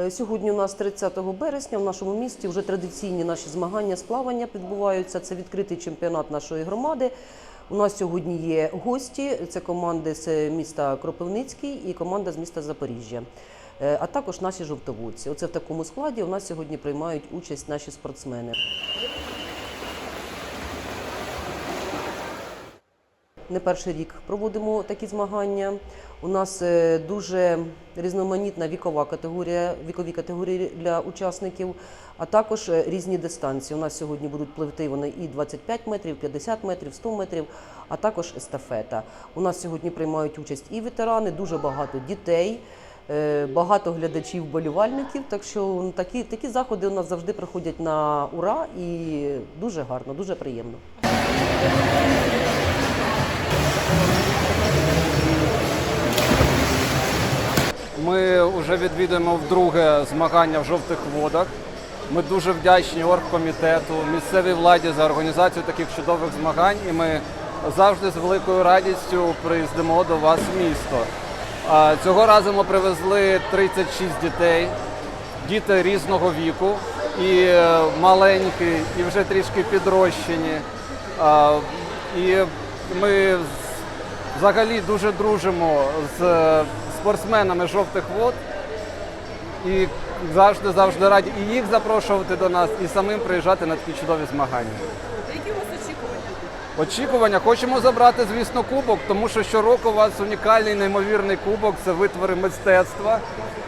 Е, Сьогодні у нас 30 березня в нашому місті вже традиційні наші змагання з плавання відбуваються. Це відкритий чемпіонат нашої громади. У нас сьогодні є гості. Це команди з міста Кропивницький і команда з міста Запоріжжя. Е, А також наші жовтоводці. Оце в такому складі у нас сьогодні приймають участь наші спортсмени. Не перший рік проводимо такі змагання. У нас е, дуже різноманітна вікова категорія, вікові категорії для учасників, а також е, різні дистанції. У нас сьогодні будуть пливти вони і 25 метрів, 50 метрів, 100 метрів, а також естафета. У нас сьогодні приймають участь і ветерани, дуже багато дітей. е, Багато глядачів, болівальників, так що такі, такі заходи у нас завжди проходять на ура і дуже гарно, дуже приємно. Ми вже відвідуємо вдруге змагання в жовтих водах. Ми дуже вдячні оргкомітету, місцевій владі за організацію таких чудових змагань. І ми завжди з великою радістю приїздимо до вас в місто. Цього разу ми привезли 36 дітей, діти різного віку, і е, маленькі, і вже трішки підрощені. І ми взагалі дуже дружимо з спортсменами жовтих вод і завжди завжди раді і їх запрошувати до нас, і самим приїжджати на такі чудові змагання. Які у вас очікування? Очікування хочемо забрати, звісно, кубок, тому що щороку у вас унікальний неймовірний кубок, це витвори мистецтва.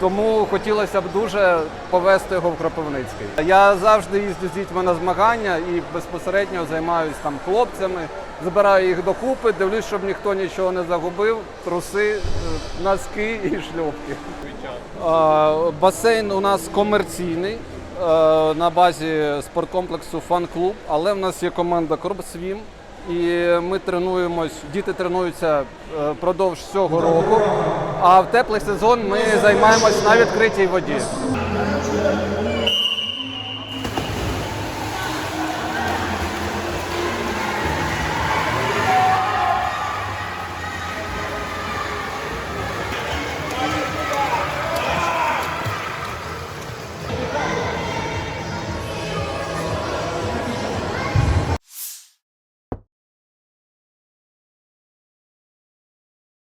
Тому хотілося б дуже повести його в Кропивницький. Я завжди їздю з дітьми на змагання і безпосередньо займаюся там хлопцями, збираю їх докупи, дивлюсь, щоб ніхто нічого не загубив, труси, е, носки і шльопки. Басейн у нас комерційний. е, На базі спорткомплексу фан-клуб, але в нас є команда Корбсвім, і ми тренуємось, діти тренуються е, впродовж цього року. А в теплий сезон ми займаємось на відкритій воді.